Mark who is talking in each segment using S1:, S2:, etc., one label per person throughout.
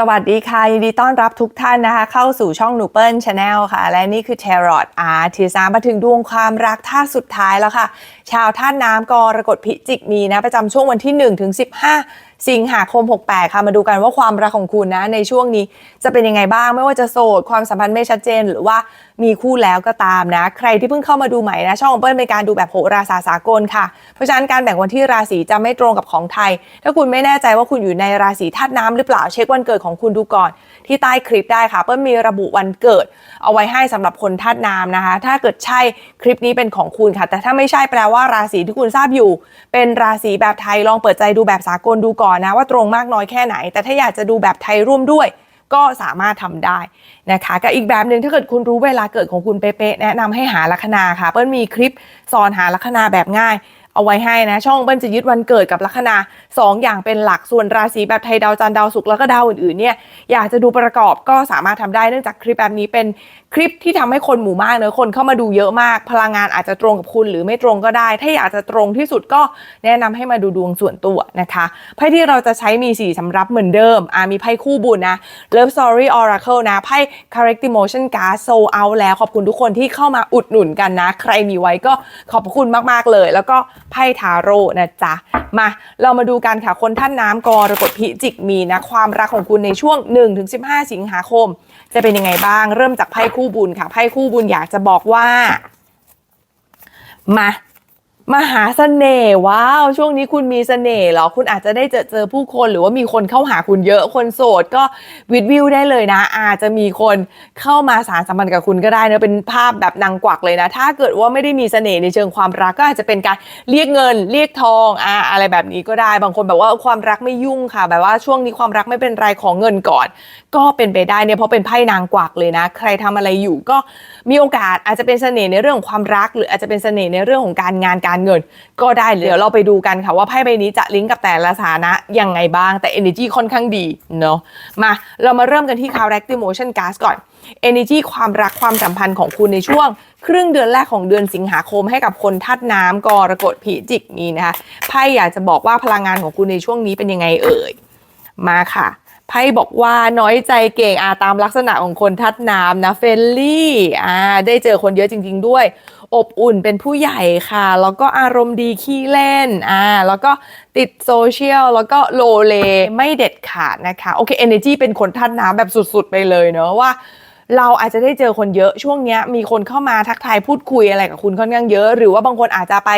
S1: สวัสดีค่ะ ยินดีต้อนรับทุกท่านนะคะ เข้าสู่ช่องหนูเปิลชาแนลค่ะ และนี่คือ Tarot Art ทีสามมาถึงดวงความรักท่าสุดท้ายแล้วค่ะ ชาวท่านน้ำกรกฎพิจิกมีนะ ประจำช่วงวันที่ 1 ถึง 15 สิงหาคม 68 ค่ะ มาดูกันว่าความรักของคุณนะ ในช่วงนี้จะเป็นยังไงบ้าง ไม่ว่าจะโสด ความสัมพันธ์ไม่ชัดเจน หรือว่ามีคู่แล้วก็ตามนะ ใครที่เพิ่งเข้ามาดูใหม่นะ ช่องของเปิ้ลเป็นการดูแบบโหราศาสสากลค่ะ เพราะฉะนั้นการแบ่งวันที่ราศีจะไม่ตรงกับของไทย ถ้าคุณไม่แน่ใจว่าคุณอยู่ในราศีธาตุน้ำหรือเปล่า เช็ควันเกิดของคุณดูก่อน ที่ใต้คลิปได้ค่ะ เปิ้ลมีระบุวันเกิด เอาไว้ให้สำหรับคนธาตุน้ำนะคะ ถ้าเกิดใช่คลิปนี้เป็นของคุณค่ะ แต่ถ้าไม่ใช่แปลว่าราศีที่คุณทราบอยู่ เป็นราศีแบบไทยลองเปิดใจดูแบบสากลดูก่อนนะว่าตรงมากน้อยแค่ไหน แต่ถ้าอยากจะดูแบบไทยร่วมด้วย ก็สามารถทำได้นะคะกับอีกแบบหนึ่งถ้าเกิดคุณรู้เวลาเกิดของคุณเป๊ะๆแนะนำให้หาลัคนาค่ะ เปิ้ลมีคลิปสอนหาลัคนาแบบง่ายเอาไว้ให้นะ ช่องเปิ้ลจะยึดวันเกิดกับลัคนาสองอย่างเป็นหลักส่วนราศีแบบไทยดาวจันทร์ดาวศุกร์แล้วก็ดาวอื่นๆเนี่ยอยากจะดูประกอบก็สามารถทำได้เนื่องจากคลิปแบบนี้เป็นคลิปที่ทำให้คนหมู่มากเนอะคนเข้ามาดูเยอะมาก พลังงานอาจจะตรงกับคุณหรือไม่ตรงก็ได้ ถ้าอยากจะตรงที่สุดก็แนะนำให้มาดูดวงส่วนตัวนะคะไพ่ที่เราจะใช้มีสี่สำรับเหมือนเดิมอ่ามีไพ่คู่บุญนะ Love Story Oracle นะไพ่ Correct Emotion Card Soul Out แล้วขอบคุณทุกคนที่เข้ามาอุดหนุนกันนะ ใครมีไว้ก็ขอบคุณมากๆเลย แล้วก็ไพ่ทาโร่นะจ๊ะ มา เรามาดูกันค่ะคนท่านน้ำกรกฎพิจิกมีนะ ความรักของคุณในช่วง 1-15 สิงหาคม จะเป็นยังไงบ้าง เริ่มจากไพ่คู่บุญค่ะไพ่คู่บุญอยากจะบอกว่า มา มหาเสน่ห์ว้าว ช่วงนี้คุณมีเสน่ห์เหรอ คุณอาจจะได้เจอเจอผู้คนหรือว่ามีคนเข้าหาคุณเยอะคนโสดก็วิดวิวได้เลยนะ อาจจะมีคนเข้ามาสารสัมพันธ์กับคุณก็ได้นะเป็นภาพแบบนางกวักเลยนะ ถ้าเกิดว่าไม่ได้มีเสน่ห์ในเชิงความรักก็อาจจะเป็นการเรียกเงิน เรียกทองอ่าอะไรแบบนี้ก็ได้บางคนแบบว่าความรักไม่ยุ่งค่ะ แบบว่าช่วงนี้ความรักไม่เป็นไรของเงินก่อน ก็เป็นไปได้เนี่ยเพราะเป็นไพ่นางกวักเลยนะ ใครทำอะไรอยู่ก็มีโอกาสอาจจะเป็นเสน่ห์ในเรื่องของความรัก หรืออาจจะเป็นเสน่ห์ในเรื่องของการงานการเงิน ก็ได้เดี๋ยวเราไปดูกันค่ะว่าไพ่ใบนี้จะลิงก์กับแต่ละสถานะยังไงบ้างแต่ energy ค่อนข้างดีเนาะมาเรามาเริ่มกันที่ character motion gas ก่อน energy ความรักความสัมพันธ์ของคุณในช่วง ครึ่งเดือนแรกของเดือนสิงหาคมให้กับคนธาตุน้ำกรกฎพิจิกมีนะคะไพ่อยากจะบอกว่าพลังงานของคุณในช่วงนี้เป็นยังไงเอ่ยมาค่ะ ไพ่บอกว่าน้อยใจเก่งอาตามลักษณะของคนทัดน้ำนะเฟลลี่อ่าได้เจอคนเยอะจริง ๆ ด้วย อบอุ่นเป็นผู้ใหญ่ค่ะ แล้วก็อารมณ์ดีขี้เล่นอ่าแล้วก็ติดโซเชียลแล้วก็โลเลไม่เด็ดขาดนะคะ โอเค energy เป็นคนทัดน้ำแบบสุดๆ ไปเลยเนอะว่าเราอาจจะได้เจอคนเยอะช่วงนี้มีคนเข้ามาทักทายพูดคุยอะไรกับคุณค่อนข้างเยอะ หรือว่าบางคนอาจจะไป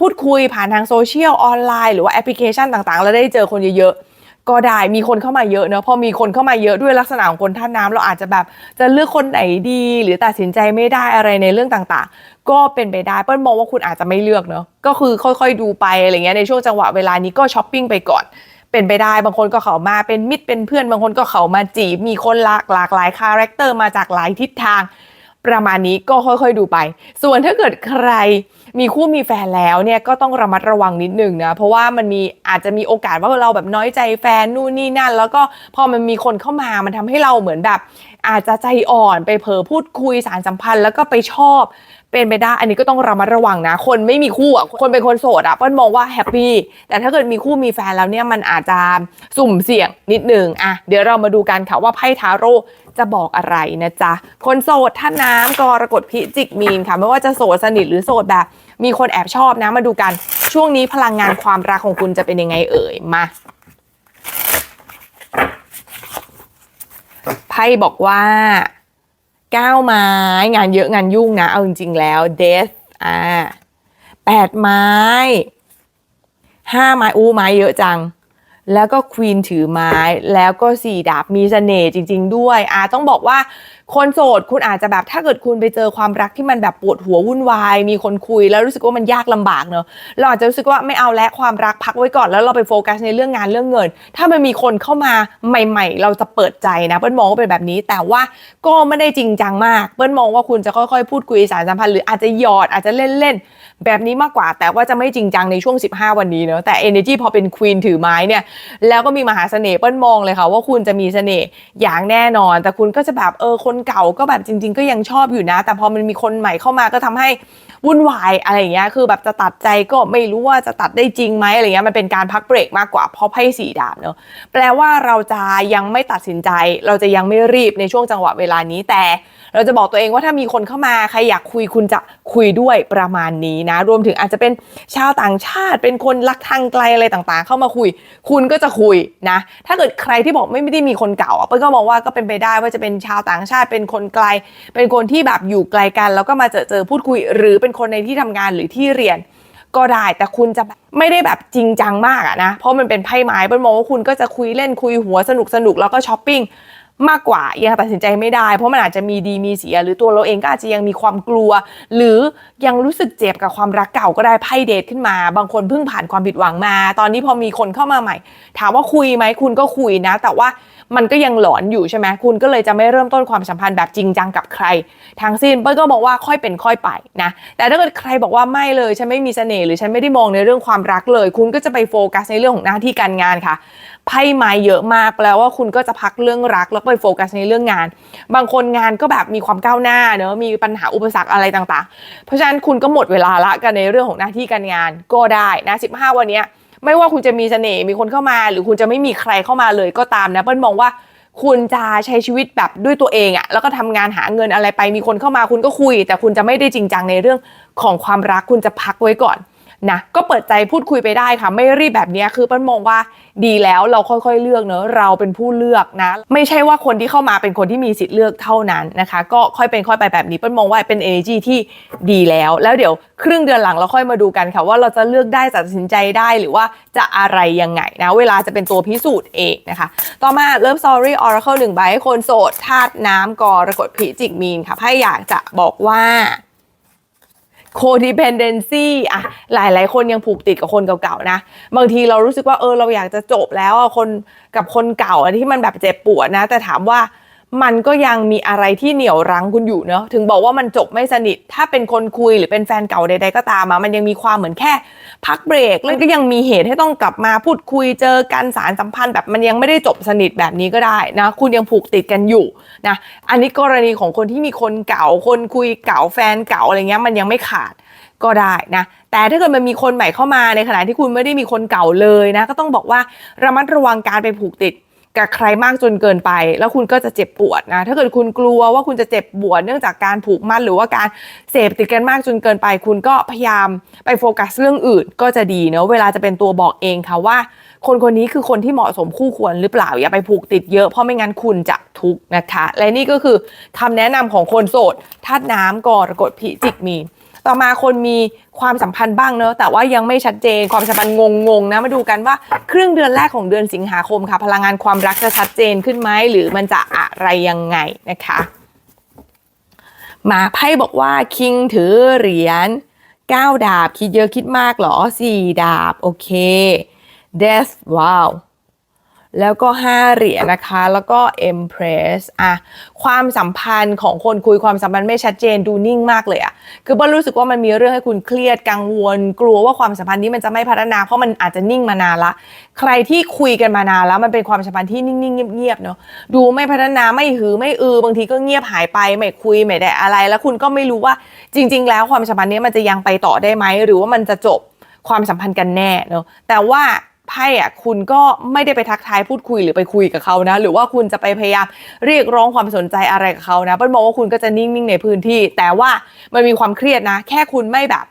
S1: พูดคุยผ่านทางโซเชียลออนไลน์หรือว่าแอปพลิเคชันต่างๆ แล้วได้เจอคนเยอะๆ ก็ได้มีคนเข้ามาเยอะเนอะพอมีคนเข้ามาเยอะด้วยลักษณะของคนท่าน้ำเราอาจจะแบบจะเลือกคนไหนดี หรือตัดสินใจไม่ได้อะไรในเรื่องต่างๆ ก็เป็นไปได้เปิ้ลมองว่าคุณอาจจะไม่เลือกเนอะก็คือค่อยๆดูไปอะไรเงี้ยในช่วงจังหวะเวลานี้ก็ช้อปปิ้งไปก่อนเป็นไปได้บางคนก็เขามาเป็นมิตรเป็นเพื่อนบางคนก็เขามาจีบมีคนหลากหลากหลายคาแรคเตอร์มาจากหลายทิศทาง ประมาณนี้ก็ค่อยๆดูไป ส่วนถ้าเกิดใครมีคู่มีแฟนแล้วเนี่ยก็ต้องระมัดระวังนิดนึงนะเพราะว่ามันมีอาจจะมีโอกาสว่าเราแบบน้อยใจแฟนนู่นนี่นั่น แล้วก็พอมันมีคนเข้ามามันทำให้เราเหมือนแบบ อาจจะใจอ่อนไปเผลอพูดคุยสารสัมพันธ์แล้วก็ไปชอบ เป็นไปได้อันนี้ก็ต้องระมัดระวังนะ คนไม่มีคู่อะคนเป็นคนโสดอะเปิ้ลมองว่าแฮปปี้แต่ถ้าเกิดมีคู่มีแฟนแล้วเนี่ยมันอาจจะสุ่มเสี่ยงนิดนึงอะเดี๋ยวเรามาดูกันค่ะว่าไพ่ทาโร่จะบอกอะไรนะจ๊ะ คนโสดท่าน้ำกรกฎพิจิกมีนค่ะ ไม่ว่าจะโสดสนิทหรือโสดแบบ มีคนแอบชอบนะมาดูกัน ช่วงนี้พลังงานความรักของคุณจะเป็นยังไงเอ่ยมาไพ่บอกว่า ก้าไม้งานเยอะงานยุ่งนะ เอาจริง ๆ แล้ว death อ่าแปดไม้ห้าไม้อู้ไม้เยอะจัง แล้วก็ควีนถือไม้แล้วก็สี่ดาบมีเสน่ห์จริง ๆ ด้วยอ่าต้องบอกว่า คนโสดคุณอาจจะแบบถ้าเกิดคุณไปเจอความรักที่มันแบบปวดหัววุ่นวาย มีคนคุยแล้วรู้สึกว่ามันยากลำบากเนอะเราอาจจะรู้สึกว่าไม่เอาแล้วความรักพักไว้ก่อนแล้วเราไปโฟกัสในเรื่องงานเรื่องเงิน ถ้ามันมีคนเข้ามาใหม่ ๆ เราจะเปิดใจนะเปิ้ลมองว่าเป็นแบบนี้ แต่ว่าก็ไม่ได้จริงจังมากเปิ้ลมองว่าคุณจะค่อยๆ พูดคุยสารสัมพันธ์หรืออาจจะหยอดอาจจะเล่นๆแบบนี้มากกว่า แต่ว่าจะไม่จริงจังในช่วง 15 วันนี้เนอะแต่ energy พอเป็นควีนถือไม้เนี่ยแล้วก็มีมหาเสน่ห์เปิ้ลมองเลยค่ะว่าคุณจะมีเสน่ห์อย่างแน่นอน แต่คุณก็จะแบบเออคนเก่าก็แบบจริง ๆ ก็ยังชอบอยู่นะ แต่พอมันมีคนใหม่เข้ามาก็ทำให้วุ่นวายอะไรอย่างเงี้ยคือแบบจะตัดใจก็ไม่รู้ว่าจะตัดได้จริงไหมอะไรเงี้ยมันเป็นการพักเบรกมากกว่าเพราะไพ่สีดาบเนอะแปลว่าเราจะยังไม่ตัดสินใจ เราจะยังไม่รีบในช่วงจังหวะเวลานี้แต่ เราจะบอกตัวเองว่าถ้ามีคนเข้ามาใครอยากคุยคุณจะคุยด้วยประมาณนี้นะ รวมถึงอาจจะเป็นชาวต่างชาติ เป็นคนรักทางไกลอะไรต่างๆ เข้ามาคุย คุณก็จะคุยนะ ถ้าเกิดใครที่บอกไม่ได้มีคนเก่าเปิ้ลก็มองว่าก็เป็นไปได้ว่าจะเป็นชาวต่างชาติเป็นคนไกล เป็นคนที่แบบอยู่ไกลกัน แล้วก็มาเจอเจอพูดคุย หรือเป็นคนในที่ทำงานหรือที่เรียนก็ได้แต่คุณจะไม่ได้แบบจริงจังมากอะนะเพราะมันเป็นไพ่ไม้เปิ้ลมองว่าคุณก็จะคุยเล่นคุยหัวสนุกสนุกแล้วก็ช้อปปิ้งมากกว่ายังตัดสินใจไม่ได้ เพราะมันอาจจะมีดีมีเสีย หรือตัวเราเองก็อาจจะยังมีความกลัว หรือยังรู้สึกเจ็บกับความรักเก่าก็ได้ไพ่เดทขึ้นมา บางคนเพิ่งผ่านความผิดหวังมา ตอนนี้พอมีคนเข้ามาใหม่ ถามว่าคุยไหมคุณก็คุยนะ แต่ว่า มันก็ยังหลอนอยู่ใช่ไหมคุณก็เลยจะไม่เริ่มต้นความสัมพันธ์แบบจริงจังกับใคร ทั้งสิ้นเปิ้ลก็บอกว่าค่อยเป็นค่อยไปนะแต่ถ้าเกิดใครบอกว่าไม่เลยฉันไม่มีเสน่ห์หรือฉันไม่ได้มองในเรื่องความรักเลย คุณก็จะไปโฟกัสในเรื่องของหน้าที่การงานค่ะไพ่ไม้เยอะมากแปลว่าคุณก็จะพักเรื่องรัก แล้วไปโฟกัสในเรื่องงาน บางคนงานก็แบบมีความก้าวหน้าเนอะมีปัญหาอุปสรรคอะไรต่างๆ เพราะฉะนั้นคุณก็หมดเวลาละกันในเรื่องของหน้าที่การงานก็ได้นะ15 วันเนี้ย ไม่ว่าคุณจะมีเสน่ห์มีคนเข้ามา หรือคุณจะไม่มีใครเข้ามาเลยก็ตามนะเปิ้ลมองว่าคุณจะใช้ชีวิตแบบด้วยตัวเองอะแล้วก็ทำงานหาเงินอะไรไปมีคนเข้ามาคุณก็คุย แต่คุณจะไม่ได้จริงจังในเรื่องของความรักคุณจะพักไว้ก่อน นะก็เปิดใจพูดคุยไปได้ค่ะ ไม่รีบแบบนี้คือเปิ้ลมองว่าดีแล้วเราค่อยๆเลือกเนอะเราเป็นผู้เลือกนะ ไม่ใช่ว่าคนที่เข้ามาเป็นคนที่มีสิทธิ์เลือกเท่านั้นนะคะ ก็ค่อยเป็นค่อยไปแบบนี้เปิ้ลมองว่าเป็น energy ที่ดีแล้ว แล้วเดี๋ยวครึ่งเดือนหลังเราค่อยมาดูกันค่ะ ว่าเราจะเลือกได้ตัดสินใจได้หรือว่าจะอะไรยังไงนะ เวลาจะเป็นตัวพิสูจน์เองนะคะ ต่อมาเริ่ม sorry oracle หนึ่งใบให้คนโสดธาตุน้ำกรกฎพิจิกมีนค่ะไพ่อยากจะบอกว่า codependency อะหลายๆ คนยังผูกติดกับคนเก่าๆนะ บางทีเรารู้สึกว่าเออเราอยากจะจบแล้วอะคนกับคนเก่าอะที่มันแบบเจ็บปวดนะ แต่ถามว่า มันก็ยังมีอะไรที่เหนี่ยวรั้งคุณอยู่เนอะถึงบอกว่ามันจบไม่สนิท ถ้าเป็นคนคุยหรือเป็นแฟนเก่าใดๆก็ตามอะมันยังมีความเหมือนแค่พักเบรกแล้วก็ยังมีเหตุให้ต้องกลับมาพูดคุยเจอกันสารสัมพันธ์แบบมันยังไม่ได้จบสนิทแบบนี้ก็ได้นะคุณยังผูกติดกันอยู่นะอันนี้กรณีของคนที่มีคนเก่าคนคุยเก่าแฟนเก่าอะไรเงี้ยมันยังไม่ขาดก็ได้นะแต่ถ้าเกิดมันมีคนใหม่เข้ามาในขณะที่คุณไม่ได้มีคนเก่าเลยนะ ก็ต้องบอกว่าระมัดระวังการไปผูกติด กับใครมากจนเกินไป แล้วคุณก็จะเจ็บปวดนะถ้าเกิดคุณกลัวว่าคุณจะเจ็บปวดเนื่องจากการผูกมัดหรือว่าการเสพติดกันมากจนเกินไป คุณก็พยายามไปโฟกัสเรื่องอื่นก็จะดีเนาะเวลาจะเป็นตัวบอกเองค่ะว่า คนคนนี้คือคนที่เหมาะสมคู่ควรหรือเปล่าอย่าไปผูกติดเยอะเพราะไม่งั้นคุณจะทุกข์นะคะ และนี่ก็คือคำแนะนำของคนโสดธาตุน้ำกรกฎพิจิกมี ต่อมาคนมีความสัมพันธ์บ้างเนอะแต่ว่ายังไม่ชัดเจนความสัมพันธ์งงๆนะมาดูกันว่าครึ่งเดือนแรกของเดือนสิงหาคมค่ะ พลังงานความรักจะชัดเจนขึ้นไหมหรือมันจะอะไรยังไงนะคะมาไพ่บอกว่าคิงถือเหรียญ9ดาบ คิดเยอะคิดมากเหรอ 4 ดาบ โอเค death ว้าว แล้วก็ 5 เหรียญนะคะ แล้วก็ Empress อะความสัมพันธ์ของคนคุยความสัมพันธ์ไม่ชัดเจนดูนิ่งมากเลยอะคือบ้ารู้สึกว่ามันมีเรื่องให้คุณเครียดกังวล กลัวว่าความสัมพันธ์นี้มันจะไม่พัฒนา เพราะมันอาจจะนิ่งมานานละ ใครที่คุยกันมานานแล้ว มันเป็นความสัมพันธ์ที่นิ่งๆเงียบๆเนาะดูไม่พัฒนาไม่หือไม่อือบางทีก็เงียบหายไปไม่คุยไม่ได้อะไร แล้วคุณก็ไม่รู้ว่าจริง ๆ แล้วความสัมพันธ์นี้มันจะยังไปต่อได้ไหมหรือว่ามันจะจบความสัมพันธ์กันแน่เนาะแต่ว่า ไพ่อะคุณก็ไม่ได้ไปทักทายพูดคุยหรือไปคุยกับเขานะ หรือว่าคุณจะไปพยายามเรียกร้องความสนใจอะไรกับเขานะเปิ้ลมองว่าคุณก็จะนิ่งๆในพื้นที่ แต่ว่ามันมีความเครียดนะ แค่คุณไม่แบบ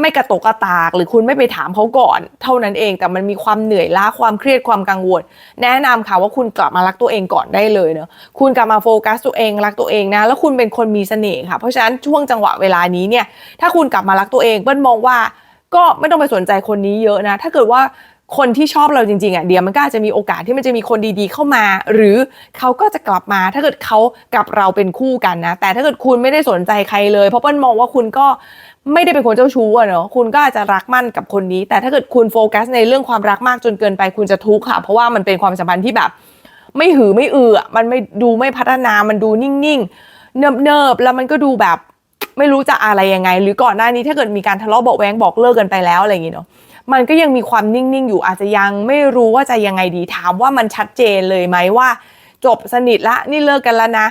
S1: ไม่กระตกกระตาก หรือคุณไม่ไปถามเขาก่อน เท่านั้นเองแต่มันมีความเหนื่อยล้าความเครียดความกังวล แนะนำค่ะว่าคุณกลับมารักตัวเองก่อนได้เลยเนอะคุณกลับมาโฟกัสตัวเองรักตัวเองนะแล้วคุณเป็นคนมีเสน่ห์ค่ะเพราะฉะนั้นช่วงจังหวะเวลานี้เนี่ยถ้าคุณกลับมารักตัวเองเปิ้ลมองว่าก็ไม่ต้องไปสนใจคนนี้เยอะนะ ถ้าเกิดว่า คนที่ชอบเราจริงๆอะเดี๋ยวมันก็อาจจะมีโอกาสที่มันจะมีคนดีๆ เข้ามา หรือเขาก็จะกลับมาถ้าเกิดเขากับเราเป็นคู่กันนะ แต่ถ้าเกิดคุณไม่ได้สนใจใครเลย เพราะเปิ้ลมองว่าคุณก็ไม่ได้เป็นคนเจ้าชู้อะเนาะคุณก็อาจจะรักมั่นกับคนนี้ แต่ถ้าเกิดคุณโฟกัสในเรื่องความรักมากจนเกินไปคุณจะทุกข์ค่ะ เพราะว่ามันเป็นความสัมพันธ์ที่แบบ ไม่หือไม่อือมันไม่ดูไม่พัฒนามันดูนิ่งๆเนิบๆแล้วมันก็ดูแบบไม่รู้จะอะไรยังไง หรือก่อนหน้านี้ถ้าเกิดมีการทะเลาะเบาแวงบอกเลิกกันไปแล้วอะไรอย่างงี้เนาะ มันก็ยังมีความนิ่งๆอยู่อาจจะยังไม่รู้ว่าจะยังไงดีถามว่ามันชัดเจนเลยไหมว่า จบสนิทละนี่เลิกกันแล้วนะ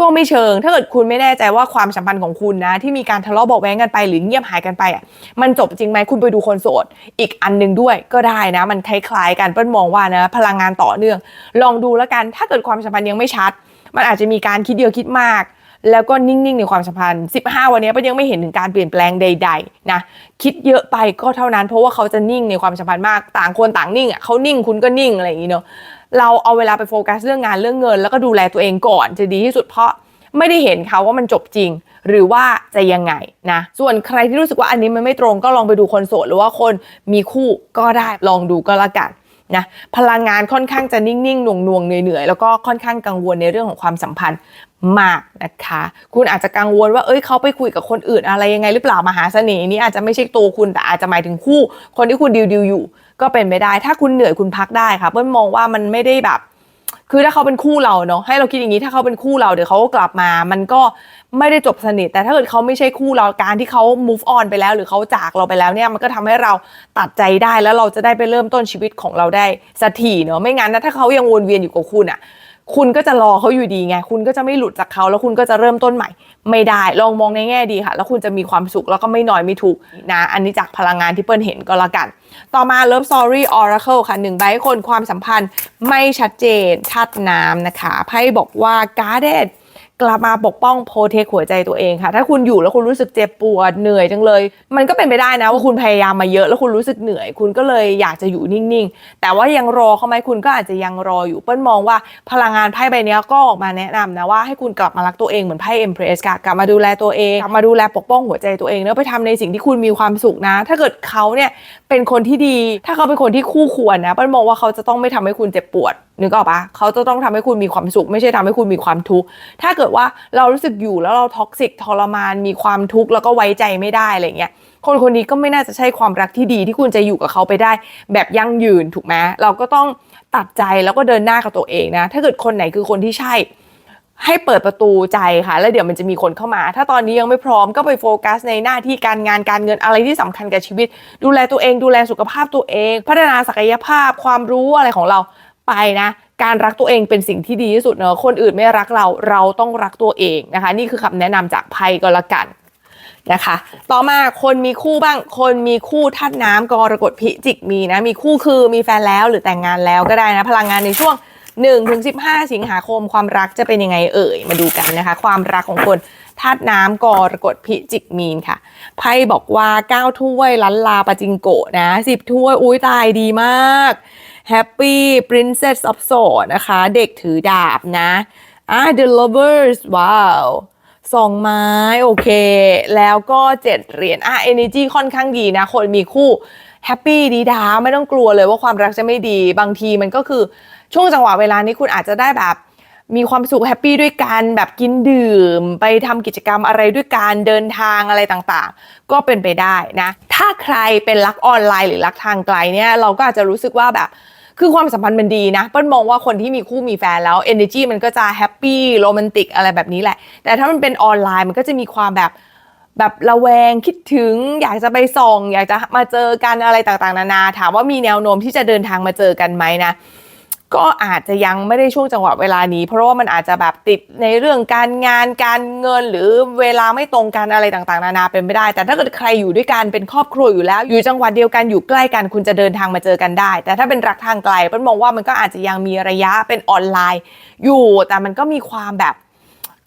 S1: ก็ไม่เชิง ถ้าเกิดคุณไม่แน่ใจว่าความสัมพันธ์ของคุณนะ ที่มีการทะเลาะเบาแว้งกันไปหรือเงียบหายกันไปอะมันจบจริงไหมคุณไปดูคนโสด อีกอันหนึ่งด้วยก็ได้นะ มันคล้ายๆกันเปิ้ลมองว่านะ พลังงานต่อเนื่อง ลองดูแล้วกันถ้าเกิดความสัมพันธ์ยังไม่ชัด มันอาจจะมีการคิดเยอะคิดมาก แล้วก็นิ่งๆ ในความสัมพันธ์ 15 วันนี้เปิ้ลยังไม่เห็นถึงการเปลี่ยนแปลงใด ๆ นะ คิดเยอะไปก็เท่านั้นเพราะว่าเขาจะนิ่งในความสัมพันธ์มาก ต่างคนต่างนิ่งอะเขานิ่งคุณก็นิ่งอะไรอย่างนี้เนาะเราเอาเวลาไปโฟกัสเรื่องงานเรื่องเงิน แล้วก็ดูแลตัวเองก่อนจะดีที่สุดเพราะไม่ได้เห็นเขาว่ามันจบจริง หรือว่าจะยังไงนะ ส่วนใครที่รู้สึกว่าอันนี้มันไม่ตรงก็ลองไปดูคนโสดหรือว่าคนมีคู่ก็ได้ลองดูก็แล้วกันนะพลังงานค่อนข้างจะนิ่งๆหน่วงๆเหนื่อยๆแล้วก็ค่อนข้างกังวลในเรื่องของความสัมพันธ์ มากนะคะ คุณอาจจะกังวลว่า เอ้ยเขาไปคุยกับคนอื่นอะไรยังไงหรือเปล่ามหาเสน่ห์นี้อาจจะไม่ใช่ตัวคุณแต่อาจจะหมายถึงคู่ คนที่คุณดิวดิวอยู่ ก็เป็นไปได้ ถ้าคุณเหนื่อยคุณพักได้ค่ะเปิ้ลมองว่ามันไม่ได้แบบ คือถ้าเขาเป็นคู่เราเนาะให้เราคิดอย่างนี้ถ้าเขาเป็นคู่เราเดี๋ยวเขาก็กลับมา มันก็ไม่ได้จบสนิท แต่ถ้าเกิดเขาไม่ใช่คู่เราการที่เขา move on ไปแล้ว หรือเขาจากเราไปแล้วเนี่ยมันก็ทำให้เราตัดใจได้แล้วเราจะได้ไปเริ่มต้นชีวิตของเราได้สักทีเนาะไม่งั้นนะถ้าเขายังวนเวียนอยู่กับคุณอะ คุณก็จะรอเขาอยู่ดีไง คุณก็จะไม่หลุดจากเขา แล้วคุณก็จะเริ่มต้นใหม่ ไม่ได้ ลองมองในแง่ดีค่ะ แล้วคุณจะมีความสุข แล้วก็ไม่น้อยไม่ถูกนะ อันนี้จากพลังงานที่เปิ้ลเห็นก็แล้วกัน ต่อมา Love Story Oracle ค่ะหนึ่งใบให้คนความสัมพันธ์ไม่ชัดเจนชัดน้ำนะคะ ไพ่บอกว่า Guarded กลับมาปกป้องโปรเทคหัวใจตัวเองค่ะ ถ้าคุณอยู่แล้วคุณรู้สึกเจ็บปวดเหนื่อยจังเลย มันก็เป็นไปได้นะว่าคุณพยายามมาเยอะแล้วคุณรู้สึกเหนื่อย คุณก็เลยอยากจะอยู่นิ่งๆ แต่ว่ายังรอเขาไหมคุณก็อาจจะยังรออยู่เปิ้ลมองว่าพลังงานไพ่ใบนี้ก็ออกมาแนะนำนะว่าให้คุณกลับมารักตัวเองเหมือนไพ่ Empress ค่ะกลับมาดูแลตัวเองกลับมาดูแลปกป้องหัวใจตัวเองแล้วไปทำในสิ่งที่คุณมีความสุขนะ ถ้าเกิดเขาเนี่ยเป็นคนที่ดี ถ้าเขาเป็นคนที่คู่ควรนะเปิ้ลมองว่าเขาจะต้องไม่ทำให้คุณเจ็บปวดนึกออกปะเขาจะต้องทำให้คุณมีความสุข ไม่ใช่ทำให้คุณมีความทุกข์ถ้าเกิดว่าเรารู้สึกอยู่แล้วเราท็อกซิกทรมานมีความทุกข์แล้วก็ไว้ใจไม่ได้อะไรเงี้ยคนคนนี้ก็ไม่น่าจะใช่ความรักที่ดีที่คุณจะอยู่กับเขาไปได้ แบบยั่งยืนถูกไหมเราก็ต้องตัดใจแล้วก็เดินหน้ากับตัวเองนะ ถ้าเกิดคนไหนคือคนที่ใช่ ให้เปิดประตูใจค่ะ แล้วเดี๋ยวมันจะมีคนเข้ามา ถ้าตอนนี้ยังไม่พร้อมก็ไปโฟกัสในหน้าที่การงานการเงินอะไรที่สำคัญกับชีวิต ดูแลตัวเองดูแลสุขภาพตัวเอง พัฒนาศักยภาพความรู้อะไรของเรา ไปนะการรักตัวเองเป็นสิ่งที่ดีที่สุดเนอะคนอื่นไม่รักเราเราต้องรักตัวเองนะคะ นี่คือคำแนะนำจากไพ่ก็แล้วกันนะคะ ต่อมาคนมีคู่บ้าง คนมีคู่ธาตุน้ำกรกฎพิจิกมีนะ มีคู่คือมีแฟนแล้วหรือแต่งงานแล้วก็ได้นะ พลังงานในช่วง1ถึง15 สิงหาคมความรักจะเป็นยังไงเอ่ย มาดูกันนะคะ ความรักของคนธาตุน้ำกรกฎพิจิกมีนค่ะไพ่บอกว่า 9 ถ้วยลันลาปาจิงโกะนะ 10 ถ้วยอุ้ยตายดีมาก Happy Princess of Swords นะคะ เด็กถือดาบนะอ่า The Lovers ว้าวสองไม้ โอเค แล้วก็เจ็ดเหรียญอะ energy ค่อนข้างดีนะ คนมีคู่แฮปปี้ดีดาไม่ต้องกลัวเลยว่าความรักจะไม่ดีบางทีมันก็คือช่วงจังหวะเวลานี้คุณอาจจะได้แบบมีความสุขแฮปปี้ด้วยกันแบบกินดื่ม ไปทำกิจกรรมอะไรด้วยการเดินทางอะไรต่างๆ ก็เป็นไปได้นะ ถ้าใครเป็นรักออนไลน์หรือรักทางไกลเนี่ยเราก็อาจจะรู้สึกว่าแบบ คือความสัมพันธ์มันดีนะเปิ้ลมองว่าคนที่มีคู่มีแฟนแล้ว energy มันก็จะแฮปปี้โรแมนติกอะไรแบบนี้แหละ แต่ถ้ามันเป็นออนไลน์มันก็จะมีความแบบแบบระแวงคิดถึงอยากจะไปส่อง อยากจะมาเจอกันอะไรต่างๆ นานา ถามว่ามีแนวโน้มที่จะเดินทางมาเจอกันไหมนะ ก็อาจจะยังไม่ได้ช่วงจังหวะเวลานี้ เพราะว่ามันอาจจะแบบติดในเรื่องการงานการเงิน หรือเวลาไม่ตรงกันอะไรต่างๆ นานาเป็นไม่ได้ แต่ถ้าเกิดใครอยู่ด้วยกันเป็นครอบครัวอยู่แล้ว อยู่จังหวัดเดียวกันอยู่ใกล้กันคุณจะเดินทางมาเจอกันได้ แต่ถ้าเป็นรักทางไกลเปิ้ลมองว่ามันก็อาจจะยังมีระยะเป็นออนไลน์ อยู่แต่มันก็มีความแบบ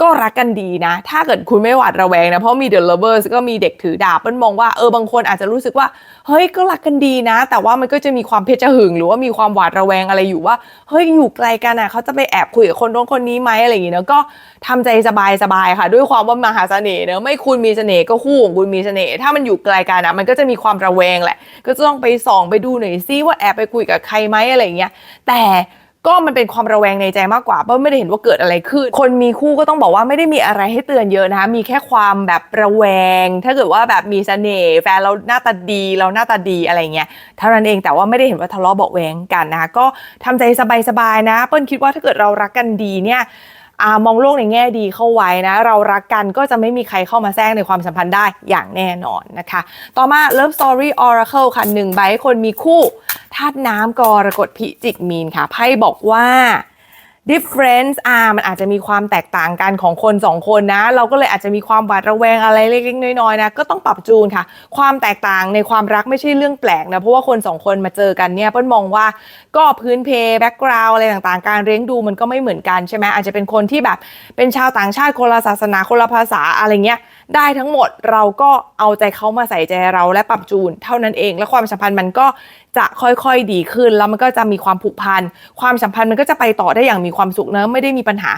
S1: ก็รักกันดีนะ ถ้าเกิดคุณไม่หวาดระแวงนะ เพราะมี The Lovers ก็มีเด็กถือดาบเปิ้ลมองว่าเออบางคนอาจจะรู้สึกว่า เฮ้ยก็รักกันดีนะ แต่ว่ามันก็จะมีความเพชรหึง หรือว่ามีความหวาดระแวงอะไรอยู่ว่า เฮ้ยอยู่ไกลกันอะเขาจะไปแอบคุยกับคนโน้นคนนี้ไหมอะไรอย่างเงี้ยเนอะก็ทำใจสบายสบายๆค่ะ ด้วยความว่ามหาเสน่ห์เนอะไม่คุณมีเสน่ห์ก็คู่ของคุณมีเสน่ห์ถ้ามันอยู่ไกลกันอะมันก็จะมีความระแวงแหละ ก็จะต้องไปส่องไปดูหน่อยซิว่าแอบไปคุยกับใครไหมอะไรอย่างเงี้ยแต่ ก็มันเป็นความระแวงในใจมากกว่าเพราะไม่ได้เห็นว่าเกิดอะไรขึ้น คนมีคู่ก็ต้องบอกว่าไม่ได้มีอะไรให้เตือนเยอะนะคะมีแค่ความแบบระแวง ถ้าเกิดว่าแบบมีเสน่ห์แฟนเราหน้าตาดีเราหน้าตาดีอะไรเงี้ยเท่านั้นเองแต่ว่าไม่ได้เห็นว่าทะเลาะเบาแวงกันนะคะก็ทำใจสบายๆนะ เปิ้ลคิดว่าถ้าเกิดเรารักกันดีเนี่ย มองโลกในแง่ดีเข้าไว้นะ เรารักกันก็จะไม่มีใครเข้ามาแทรกในความสัมพันธ์ได้อย่างแน่นอนนะคะ ต่อมา Love Story Oracle ค่ะหนึ่งใบให้คนมีคู่ธาตุน้ำกรกฎพิจิกมีนค่ะไพ่บอกว่า difference อ่ามันอาจจะมีความแตกต่างกันของคนสองคนนะ เราก็เลยอาจจะมีความหวาดระแวงอะไรเล็กๆน้อยๆนะก็ต้องปรับจูนค่ะ ความแตกต่างในความรักไม่ใช่เรื่องแปลกนะเพราะว่าคนสองคนมาเจอกันเนี่ยเปิ้ลมองว่าก็พื้นเพแบ็กกราวอะไรต่างๆ การเลี้ยงดูมันก็ไม่เหมือนกันใช่ไหมอาจจะเป็นคนที่แบบเป็นชาวต่างชาติคนละศาสนาคนละภาษาอะไรเงี้ย ได้ทั้งหมดเราก็เอาใจเขามาใส่ใจเราและปรับจูน เท่านั้นเอง และความสัมพันธ์มันก็จะค่อยๆดีขึ้น แล้วมันก็จะมีความผูกพันความสัมพันธ์มันก็จะไปต่อได้อย่างมีความสุขเนอะไม่ได้มีปัญหา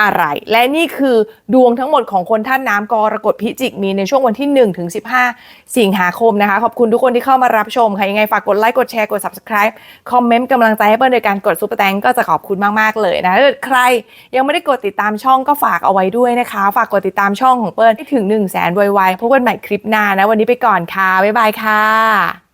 S1: อะไร และนี่คือดวงทั้งหมดของคนท่านน้ำกรกฎพิจิกมีในช่วงวันที่1ถึง15 สิงหาคมนะคะ ขอบคุณทุกคนที่เข้ามารับชมค่ะยังไงฝากกดไลค์กดแชร์กด subscribe คอมเมนต์กำลังใจให้เปิ้ลโดยการกดซุปเปอร์แตงก็จะขอบคุณมากๆเลยนะถ้าใครยังไม่ได้กดติดตามช่องก็ฝากเอาไว้ด้วยนะคะ ฝากกดติดตามช่องของเปิ้ลให้ถึง1 0 0 0 0แสนไวๆพบกันใหม่คลิปหน้านะวันนี้ไปก่อนค่ะบ๊ายบายค่ะ